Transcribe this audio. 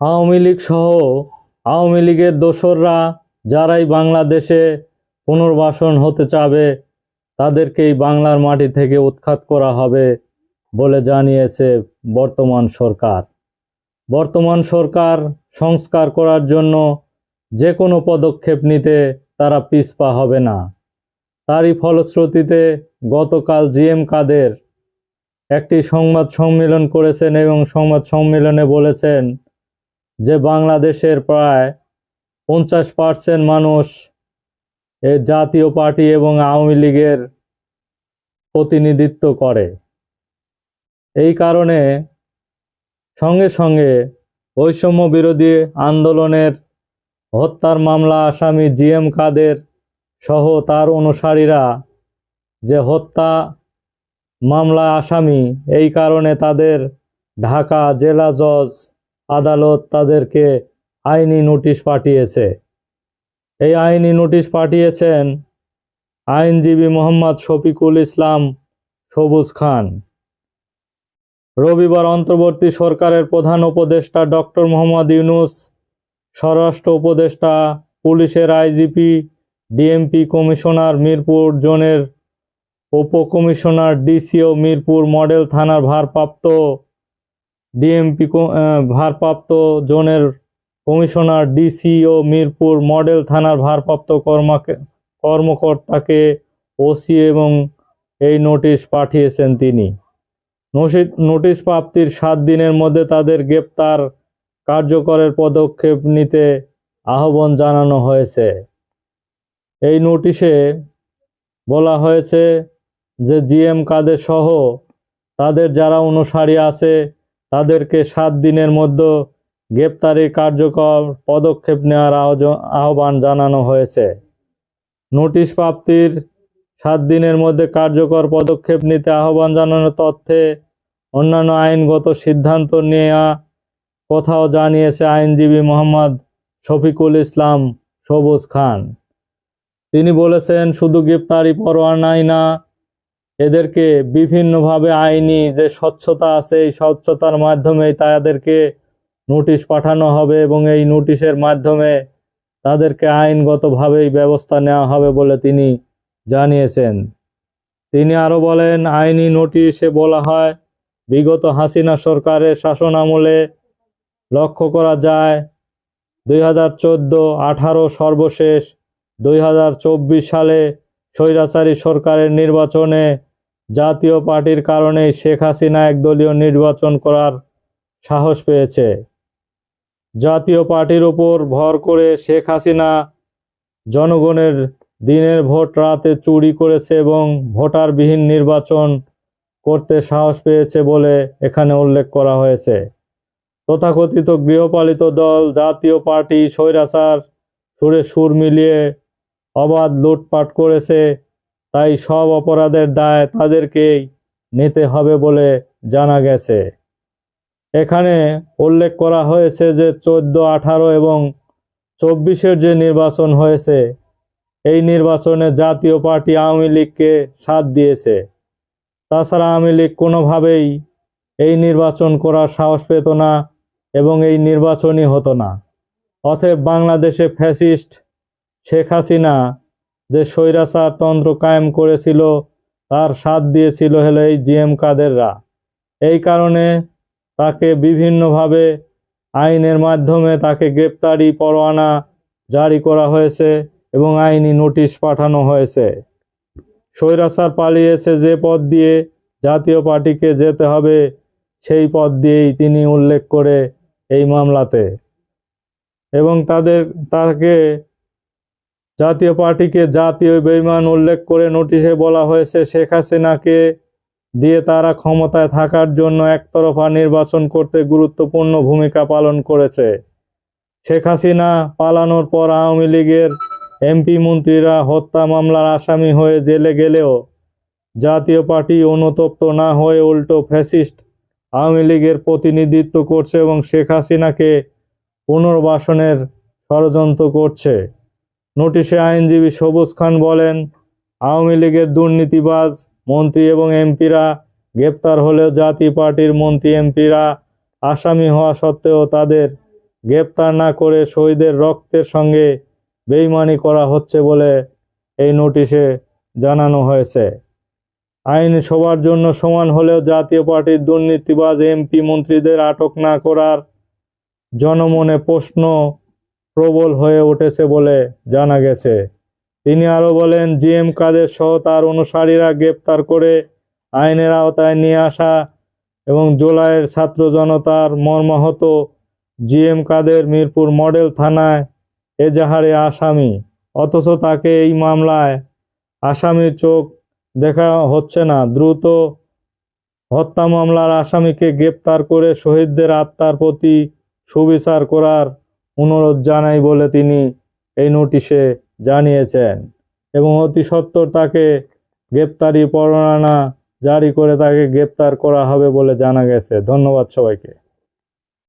আওয়ামী লীগ সহ আওয়ামী লীগের দোসররা যারাই বাংলাদেশে পুনর্বাসন হতে চাবে, তাদেরকেই বাংলার মাটি থেকে উৎখাত করা হবে বলে জানিয়েছে বর্তমান সরকার। বর্তমান সরকার সংস্কার করার জন্য যে কোনো পদক্ষেপ নিতে তারা পিছপা হবে না। তারই ফলশ্রুতিতে গতকাল জিএম কাদের একটি সংবাদ সম্মেলন করেছেন এবং সংবাদ সম্মেলনে বলেছেন যে বাংলাদেশের প্রায় পঞ্চাশ পার্সেন্ট মানুষ এ জাতীয় পার্টি এবং আওয়ামী লীগের প্রতিনিধিত্ব করে। এই কারণে সঙ্গে সঙ্গে বৈষম্য বিরোধী আন্দোলনের হত্যার মামলা আসামি জিএম কাদের সহ তার অনুসারীরা যে হত্যা মামলা আসামি, এই কারণে তাদের ঢাকা জেলা জজ আদালত তাদেরকে আইনি নোটিশ পাঠিয়েছে। এই আইনি নোটিশ পাঠিয়েছেন আইনজীবী মোহাম্মদ শফিকুল ইসলাম সবুজ খান। রবিবার অন্তর্বর্তী সরকারের প্রধান উপদেষ্টা ডক্টর মোহাম্মদ ইউনুস, স্বরাষ্ট্র উপদেষ্টা, পুলিশের আইজিপি, ডিএমপি কমিশনার মিরপুর জোনের উপকমিশনার, ডিসিও মিরপুর মডেল থানার ভারপ্রাপ্ত ডিএমপি ভারপ্রাপ্ত জোনের কমিশনার ডিসিও মিরপুর মডেল থানার ভারপ্রাপ্ত কর্মাকে, কর্মকর্তাকে ওসি এবং এই নোটিশ পাঠিয়েছেন তিনি। নোটিশ প্রাপ্তির সাত দিনের মধ্যে তাদের গ্রেপ্তার কার্যকরের পদক্ষেপ নিতে আহ্বান জানানো হয়েছে। এই নোটিশে বলা হয়েছে যে জিএম কাদের সহ তাদের যারা অনুসারী আছে তাদেরকে সাত দিনের মধ্যে গ্রেপ্তারি কার্যকর পদক্ষেপ নেওয়ার আহ্বান জানানো হয়েছে। নোটিশ প্রাপ্তির সাত দিনের মধ্যে কার্যকর পদক্ষেপ নিতে আহ্বান জানানোর তথ্যে অন্যান্য আইনগত সিদ্ধান্ত নেওয়া কথাও জানিয়েছে আইনজীবী মোহাম্মদ শফিকুল ইসলাম সবুজ খান। তিনি বলেছেন, শুধু গ্রেপ্তারি পরোয়ানাই না এদেরকে বিভিন্নভাবে আইনি যে স্বচ্ছতা আছে, এই স্বচ্ছতার মাধ্যমেই তাদেরকে নোটিশ পাঠানো হবে এবং এই নোটিশের মাধ্যমে তাদেরকে আইনগতভাবেই ব্যবস্থা নেওয়া হবে বলে তিনি জানিয়েছেন। তিনি আরও বলেন, আইনি নোটিশে বলা হয়, বিগত হাসিনা সরকারের শাসন আমলে লক্ষ্য করা যায়, দুই হাজার চোদ্দ আঠারো সর্বশেষ, দুই হাজার চব্বিশ সালে স্বৈরাচারী সরকারের নির্বাচনে জাতীয় পার্টির কারণেই শেখ হাসিনা একদলীয় নির্বাচন করার সাহস পেয়েছে। জাতীয় পার্টির উপর ভর করে শেখ হাসিনা জনগণের দিনের ভোট রাতে চুরি করেছে এবং ভোটারবিহীন নির্বাচন করতে সাহস পেয়েছে বলে এখানে উল্লেখ করা হয়েছে। তথাকথিত গৃহপালিত দল, জাতীয় পার্টি, স্বৈরাচার, সুরে সুর মিলিয়ে অবাধ লুটপাট করেছে তাই সব অপরাধের দায় তাদেরকেই নিতে হবে বলে জানা গেছে। এখানে উল্লেখ করা হয়েছে যে চোদ্দ, আঠারো এবং চব্বিশের যে নির্বাচন হয়েছে, এই নির্বাচনে জাতীয় পার্টি আওয়ামী লীগকে সাথ দিয়েছে। তাছাড়া আওয়ামী লীগ কোনোভাবেই এই নির্বাচন করার সাহস পেত না এবং এই নির্বাচনই হতো না। অতএব বাংলাদেশে ফ্যাসিস্ট শেখ হাসিনা যে স্বৈরাচার তন্ত্র কায়েম করেছিল, তার সাথ দিয়েছিল হলো এই জিএম কাদেররা। এই কারণে তাকে বিভিন্নভাবে আইনের মাধ্যমে তাকে গ্রেপ্তারি পরোয়ানা জারি করা হয়েছে এবং আইনি নোটিশ পাঠানো হয়েছে। স্বৈরাচার পালিয়েছে যে পথ দিয়ে জাতীয় পার্টিকে যেতে হবে, সেই পথ দিয়েই তিনি উল্লেখ করে এই মামলাতে। এবং তাদের, তাকে জাতীয় পার্টিকে জাতীয় বেইমান উল্লেখ করে নোটিশে বলা হয়েছে, শেখ হাসিনাকে দিয়ে তারা ক্ষমতায় থাকার জন্য একতরফা নির্বাচন করতে গুরুত্বপূর্ণ ভূমিকা পালন করেছে। শেখ হাসিনা পালানোর পর আওয়ামী লীগের এমপি মন্ত্রীরা হত্যা মামলার আসামি হয়ে জেলে গেলেও জাতীয় পার্টি অনুতপ্ত না হয়ে উল্টো ফ্যাসিস্ট আওয়ামী লীগের প্রতিনিধিত্ব করছে এবং শেখ হাসিনাকে পুনর্বাসনের ষড়যন্ত্র করছে। নোটিশে আইনজীবী সবুজ খান বলেন, আওয়ামী লীগের দুর্নীতিবাজ মন্ত্রী এবং এমপিরা গ্রেপ্তার হলেও জাতীয় পার্টির মন্ত্রী এমপিরা আসামি হওয়া সত্ত্বেও তাদের গ্রেপ্তার না করে শহীদের রক্তের সঙ্গে বেইমানি করা হচ্ছে বলে এই নোটিশে জানানো হয়েছে। আইন সবার জন্য সমান হলেও জাতীয় পার্টির দুর্নীতিবাজ এমপি মন্ত্রীদের আটক না করার জনমনে প্রশ্ন প্রবল হয়ে উঠেছে বলে জানা গেছে। তিনি আরও বলেন, জিএম কাদের সহ তার অনুসারীরা গ্রেপ্তার করে আইনের আওতায় নিয়ে আসা এবং জুলাইয়ের ছাত্র জনতার মর্মাহত জিএম কাদের মিরপুর মডেল থানায় এজাহারে আসামি। অথচ তাকে এই মামলায় আসামির চোখ দেখা হচ্ছে না। দ্রুত হত্যা মামলার আসামিকে গ্রেপ্তার করে শহীদদের আত্মার প্রতি সুবিচার করার অনুরোধ জানাই বলে তিনি এই নোটিশে জানিয়েছেন এবং অতি সত্বর তাকে গ্রেপ্তারি পরোয়ানা জারি করে তাকে গ্রেপ্তার করা হবে বলে জানা গেছে। ধন্যবাদ সবাইকে।